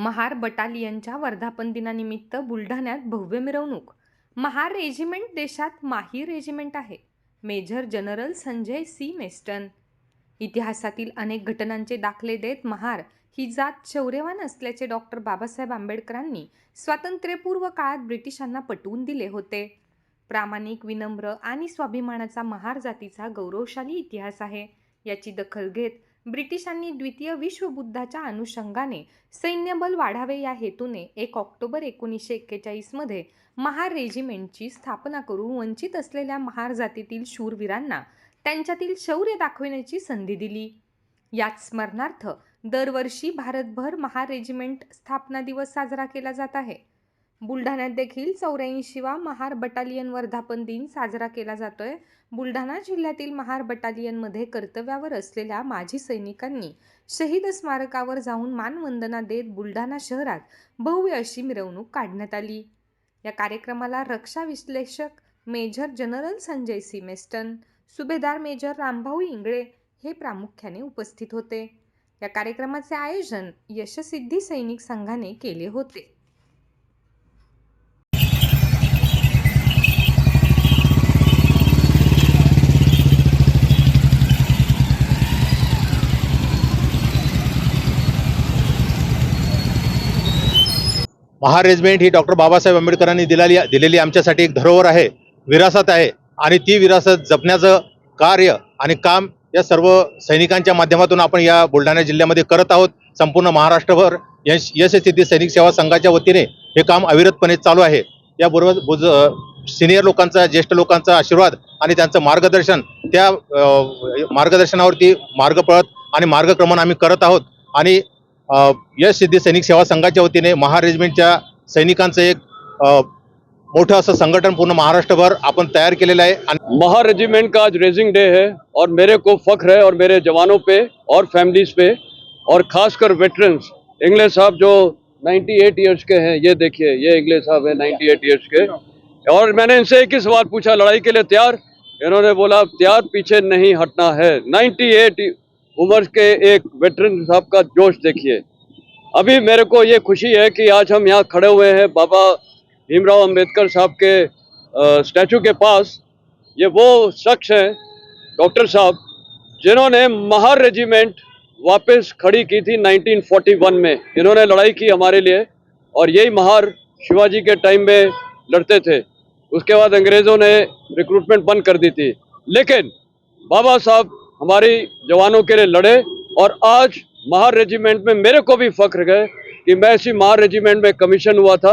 Mahar बटालियनच्या वर्धापन दिनानिमित्त बुलढाण्यात भव्य मिरवणूक. महार रेजिमेंट देशात माही रेजिमेंट आहे. Major general Sanjay C. Meston. इतिहासातील अनेक घटनांचे दाखले देत महार ही जात शौर्यवान असल्याचे डॉक्टर बाबासाहेब आंबेडकरांनी स्वातंत्र्यपूर्व काळात ब्रिटिशांना पटवून दिले होते. प्रामाणिक विनम्र आणि स्वाभिमानाचा महार जातीचा गौरवशाली इतिहास आहे. याची दखल घेत ब्रिटिशांनी द्वितीय विश्वबुद्धाच्या अनुषंगाने सैन्यबल वाढावे या हेतूने एक ऑक्टोबर एकोणीसशे एक्केचाळीसमध्ये महार रेजिमेंटची स्थापना करून वंचित असलेल्या महार जातीतील शूरवीरांना त्यांच्यातील शौर्य दाखविण्याची संधी दिली. याच स्मरणार्थ दरवर्षी भारतभर महार रेजिमेंट स्थापना दिवस साजरा केला जात आहे. बुलढाण्यात देखील चौऱ्याऐंशीवा महार बटालियन वर्धापन दिन साजरा केला जातोय. बुलढाणा जिल्ह्यातील महार बटालियनमध्ये कर्तव्यावर असलेल्या माजी सैनिकांनी शहीद स्मारकावर जाऊन मानवंदना देत बुलढाणा शहरात भव्य अशी मिरवणूक काढण्यात आली. या कार्यक्रमाला रक्षा विश्लेषक major general Sanjay C. Meston सुभेदार मेजर रामभाऊ इंगळे हे प्रामुख्याने उपस्थित होते. या कार्यक्रमाचे आयोजन यशसिद्धी सैनिक संघाने केले होते. महार रेजिमेंट ही डॉक्टर बाबासाहेब आंबेडकरांनी दिलेली दिलेली आमच्यासाठी एक धरोहर आहे. विरासत आहे. आणि ती विरासत जपण्याचं कार्य आणि काम या सर्व सैनिकांच्या माध्यमातून आपण या बुलढाणा जिल्ह्यामध्ये करत आहोत. संपूर्ण महाराष्ट्रभर यश यशस्थिती सैनिक सेवा संघाच्या वतीने हे काम अविरतपणे चालू आहे. याबरोबर बुज सिनियर लोकांचा ज्येष्ठ लोकांचा आशीर्वाद आणि त्यांचं मार्गदर्शन त्या मार्गदर्शनावरती मार्ग पळत आणि मार्गक्रमण आम्ही करत आहोत. आणि यश सिद्धी सैनिक सेवा संघाच्या वतीने महार रेजिमेंटच्या सैनिकांचं एक मोठं संघटन पूर्ण महाराष्ट्रभर आपण तयार केलेलं आहे. आणि महार रेजिमेंट का आज रेजिंग डे है और मेरे को फख्र है और मेरे जवानों पे और फैमिलीज़ पे और खासकर वेटरन्स इंगले साहब जो 98 ईयर्स के हैं, ये देखिए, ये इंगले साहब है 98 इयर्स के। और मैंने इनसे एक ही सवाल पूछा, लड़ाई के लिए तैयार? इन्होंने बोला तैयार पीछे नहीं हटना है। 98 उम्र के एक वेटरन साहब का जोश देखिए। अभी मेरे को ये खुशी है कि आज हम यहाँ खड़े हुए हैं, बाबा भीमराव अंबेडकर साहब के स्टैचू के पास। ये वो शख्स हैं, डॉक्टर साहब, जिन्होंने महार रेजिमेंट वापस खड़ी की थी 1941 में। इन्होंने लड़ाई की हमारे लिए और यही महार शिवाजी के टाइम में लड़ते थे। उसके बाद अंग्रेज़ों ने रिक्रूटमेंट बंद कर दी थी। लेकिन बाबा साहब हमारी जवानों के लिए लड़े और आज महार रेजिमेंट में मेरे को भी फख्र है कि मैं इसी महार रेजिमेंट में कमीशन हुआ था।